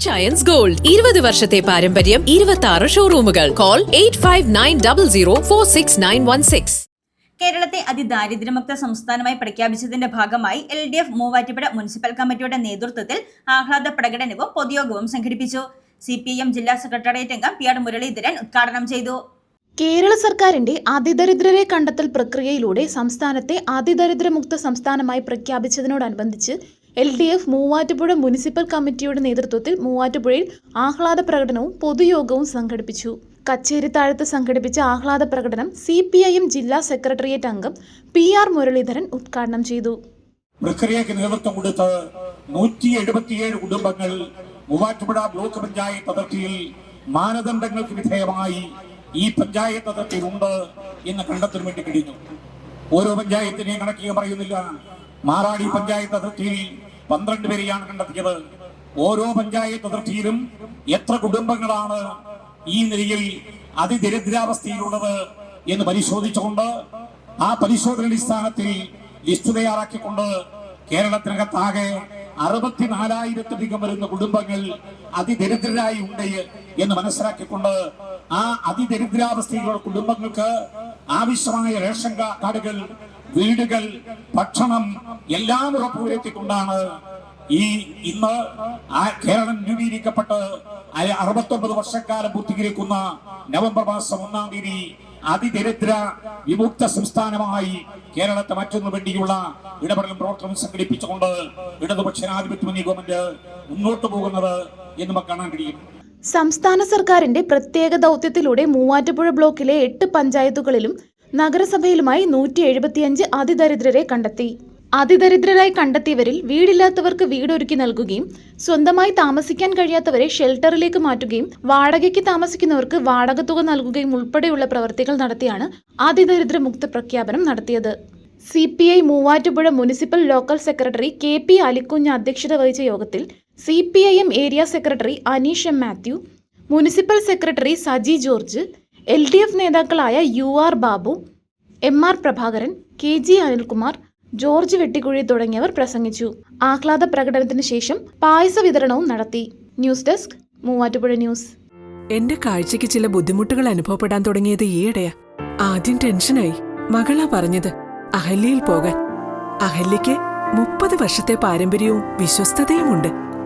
Rich ions gold ഇരുപത് വർഷത്തെ പാരമ്പര്യം ഇരുപത്തി ആറ് ഷോറൂമുകൾ call eight five nine double zero four six nine one six കേരളത്തെ അതിദാരിദ്ര്യമുക്ത സംസ്ഥാനമായി പ്രഖ്യാപിച്ചതിന്റെ ഭാഗമായി L D F Muvattupuzha municipal കമ്മിറ്റിയുടെ നേതൃത്വത്തിൽ ആഹ്ലാദ പ്രകടനവും പൊതുയോഗവും സംഘടിപ്പിച്ചു. സി പി എം ജില്ലാ സെക്രട്ടേറിയറ്റ് അംഗം പി ആർ മുരളീധരൻ ഉദ്ഘാടനം ചെയ്തു. കേരള സർക്കാരിന്റെ അതിദരിദ്രരെ കണ്ടെത്തൽ പ്രക്രിയയിലൂടെ സംസ്ഥാനത്തെ അതിദരിദ്രമുക്ത സംസ്ഥാനമായി പ്രഖ്യാപിച്ചതിനോടനുബന്ധിച്ച് L D F Muvattupuzha municipal കമ്മിറ്റിയുടെ നേതൃത്വത്തിൽ മൂവാറ്റുപുഴയിൽ ആഹ്ലാദ പ്രകടനവും പൊതുയോഗവും സംഘടിപ്പിച്ചു. കച്ചേരി കച്ചേരിത്താഴത്ത് സംഘടിപ്പിച്ച ആഹ്ലാദ പ്രകടനം സി പി ഐ എം ജില്ലാ സെക്രട്ടേറിയറ്റ് അംഗം പി ആർ മുരളീധരൻ ഉദ്ഘാടനം ചെയ്തു. പ്രക്രിയക്ക് നേതൃത്വം കൊടുത്ത് നൂറ്റി എഴുപത്തിയേഴ് കുടുംബങ്ങൾ മൂവാറ്റുപുഴ ബ്ലോക്ക് പഞ്ചായത്ത് അതിർത്തിയിൽ മാനദണ്ഡങ്ങൾക്ക് വിധേയമായി ഈ പഞ്ചായത്ത് അതിർത്തിയിലുണ്ട് എന്ന് കണ്ടെത്താൻ വേണ്ടി കഴിഞ്ഞു. ഓരോ പഞ്ചായത്തിനെയും കണക്കിയ പറയുന്നില്ല. മാറാടി പഞ്ചായത്ത് അതിർത്തിയിൽ പന്ത്രണ്ട് പേരെയാണ് കണ്ടെത്തിയത്. ഓരോ പഞ്ചായത്ത് അതിർത്തിയിലും എത്ര കുടുംബങ്ങളാണ് ഈ നിലയിൽ അതിദരിദ്രാവസ്ഥയിലുള്ളത് എന്ന് പരിശോധിച്ചുകൊണ്ട് ആ പരിശോധന അടിസ്ഥാനത്തിൽ ലിസ്റ്റ് തയ്യാറാക്കിക്കൊണ്ട് കേരളത്തിനകത്താകെ അറുപത്തിനാലായിരത്തിലധികം വരുന്ന കുടുംബങ്ങൾ അതിദരിദ്രരായി ഉണ്ട് എന്ന് മനസ്സിലാക്കിക്കൊണ്ട് ആ അതിദരിദ്രാവസ്ഥയിലുള്ള കുടുംബങ്ങൾക്ക് ആവശ്യമായ റേഷൻ കാർഡുകൾ വീടുകൾ ഭക്ഷണം എല്ലാം ഉറപ്പുവരുത്തിക്കൊണ്ടാണ് ഈ ഇന്ന് കേരളം രൂപീകരിക്കപ്പെട്ട് അറുപത്തി ഒമ്പത് വർഷക്കാലം പൂർത്തീകരിക്കുന്ന നവംബർ മാസം ഒന്നാം തീയതി അതിദരിദ്ര വിമുക്ത സംസ്ഥാനമായി കേരളത്തെ മറ്റൊന്ന് വേണ്ടിയുള്ള ഇടപെടലും പ്രവർത്തനം സംഘടിപ്പിച്ചുകൊണ്ട് ഇടതുപക്ഷ ജനാധിപത്യ ഗവൺമെന്റ് മുന്നോട്ട് പോകുന്നത് എന്ന് കാണാൻ കഴിയും. സംസ്ഥാന സർക്കാരിന്റെ പ്രത്യേക ദൗത്യത്തിലൂടെ മൂവാറ്റുപുഴ ബ്ലോക്കിലെ എട്ട് പഞ്ചായത്തുകളിലും നഗരസഭയിലുമായി നൂറ്റി എഴുപത്തിയഞ്ച് അതിദരിദ്രരെ കണ്ടെത്തി. അതിദരിദ്രരായി കണ്ടെത്തിയവരിൽ വീടില്ലാത്തവർക്ക് വീടൊരുക്കി നൽകുകയും സ്വന്തമായി താമസിക്കാൻ കഴിയാത്തവരെ ഷെൽട്ടറിലേക്ക് മാറ്റുകയും വാടകയ്ക്ക് താമസിക്കുന്നവർക്ക് വാടക തുക നൽകുകയും ഉൾപ്പെടെയുള്ള പ്രവർത്തികൾ നടത്തിയാണ് അതിദരിദ്ര മുക്ത പ്രഖ്യാപനം നടത്തിയത്. C P I Muvattupuzha municipal local secretary K P Alikunju അധ്യക്ഷത വഹിച്ച യോഗത്തിൽ C P I M area secretary Aneesh M Mathew municipal secretary Saji George L D F നേതാക്കളായ U R Babu M R Prabhakaran K G Anilkumar George Vettikuzhy തുടങ്ങിയവർ പ്രസംഗിച്ചു. ആഹ്ലാദ പ്രകടനത്തിന് ശേഷം പായസ വിതരണവും നടത്തി. News desk Muvattupuzha news. എന്റെ കാഴ്ചയ്ക്ക് ചില ബുദ്ധിമുട്ടുകൾ അനുഭവപ്പെടാൻ തുടങ്ങിയത് ഈയിടെയാ. ആദ്യം ടെൻഷനായി. മകളാ പറഞ്ഞത് അഹല്യയിൽ പോകാൻ. അഹല്യയ്ക്ക് മുപ്പത് വർഷത്തെ പാരമ്പര്യവും വിശ്വസ്തതയുമുണ്ട്.